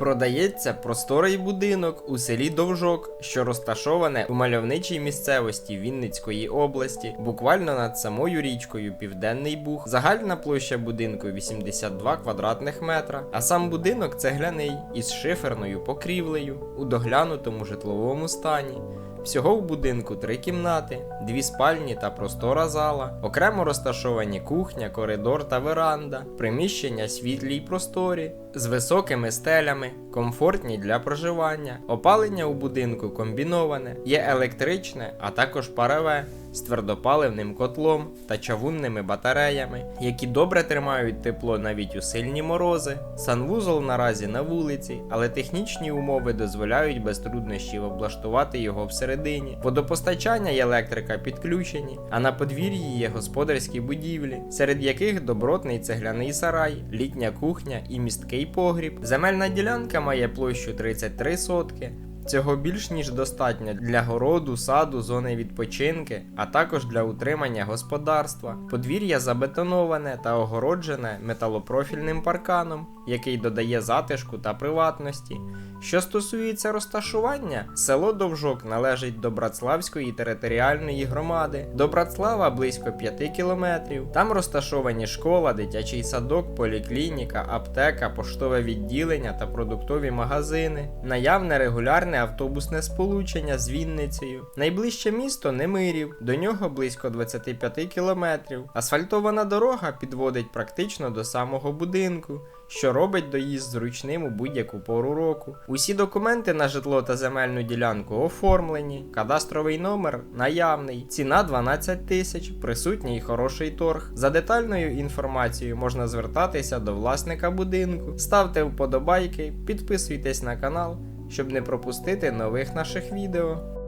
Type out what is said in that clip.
Продається просторий будинок у селі Довжок, що розташоване у мальовничій місцевості Вінницької області, буквально над самою річкою Південний Буг. Загальна площа будинку 82 квадратних метра, а сам будинок цегляний із шиферною покрівлею у доглянутому житловому стані. Всього в будинку три кімнати, дві спальні та простора зала, окремо розташовані кухня, коридор та веранда, приміщення світлі й просторі, з високими стелями, Bye. Комфортні для проживання. Опалення у будинку комбіноване, є електричне, а також парове з твердопаливним котлом та чавунними батареями, які добре тримають тепло навіть у сильні морози. Санвузол наразі на вулиці, але технічні умови дозволяють без труднощів облаштувати його всередині. Водопостачання й електрика підключені, а на подвір'ї є господарські будівлі, серед яких добротний цегляний сарай, літня кухня і місткий погріб. Земельна ділянка має площу 33 сотки. Цього більш ніж достатньо для городу, саду, зони відпочинки, а також для утримання господарства. Подвір'я забетоноване та огороджене металопрофільним парканом, який додає затишку та приватності. Що стосується розташування, село Довжок належить до Братславської територіальної громади. До Братслава близько 5 кілометрів. Там розташовані школа, дитячий садок, поліклініка, аптека, поштове відділення та продуктові магазини. Наявне регулярне автобусне сполучення з Вінницею. Найближче місто Немирів, до нього близько 25 кілометрів. Асфальтована дорога підводить практично до самого будинку, що робить доїзд зручним у будь-яку пору року. Усі документи на житло та земельну ділянку оформлені, кадастровий номер наявний, ціна 12 тисяч, присутній і хороший торг. За детальною інформацією можна звертатися до власника будинку. Ставте вподобайки, підписуйтесь на канал, щоб не пропустити нових наших відео.